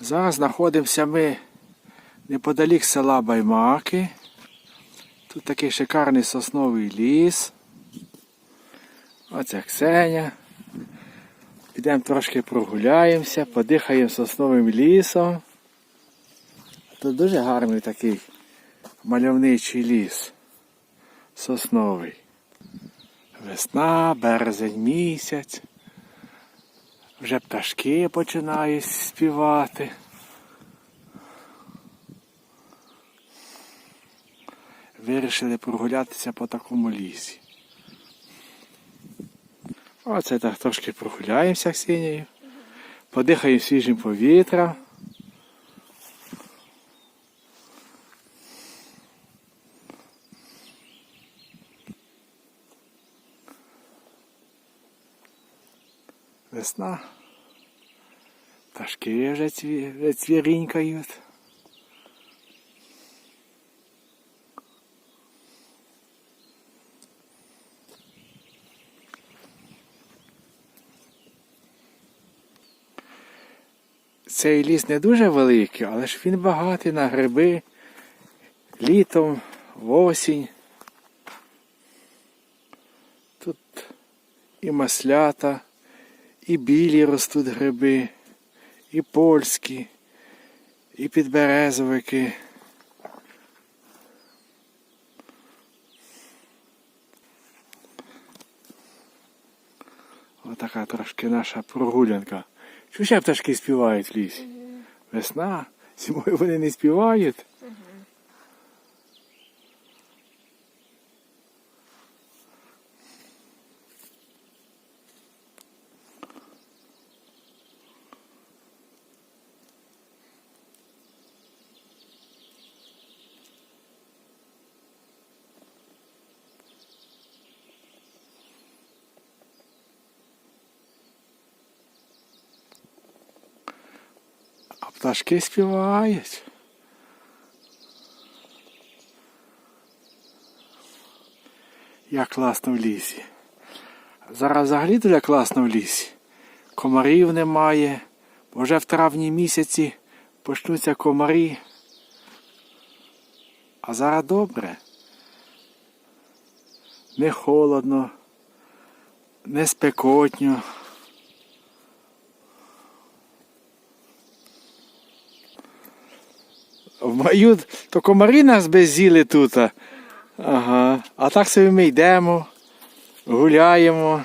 Зараз знаходимося ми неподалік села Баймаки. Тут такий шикарний сосновий ліс. Оце Ксеня. Підемо трошки прогуляємося, подихаємо сосновим лісом. Тут дуже гарний такий мальовничий ліс. Сосновий. Весна, березень місяць. Вже пташки починають співати. Вирішили прогулятися по такому лісі. Оце так трошки прогуляємося Ксенією. Подихаємо свіжим повітрям. Весна. Пташки вже цві... вже цвірінькають. Цей ліс не дуже великий, але ж він багатий на гриби літом, в осінь. Тут і маслята, і білі ростуть гриби, і польські, і підберезовики. Отака трошки наша прогулянка. Чому ще пташки співають в лісі? Весна, зимою вони не співають. Пташки співають. Як класно в лісі. Зараз взагалі дуже класно в лісі. Комарів немає. Вже в травні місяці почнуться комарі. А зараз добре. Не холодно, не спекотньо. В маю то комари нас беззіли тут. Ага. А так собі ми йдемо, гуляємо.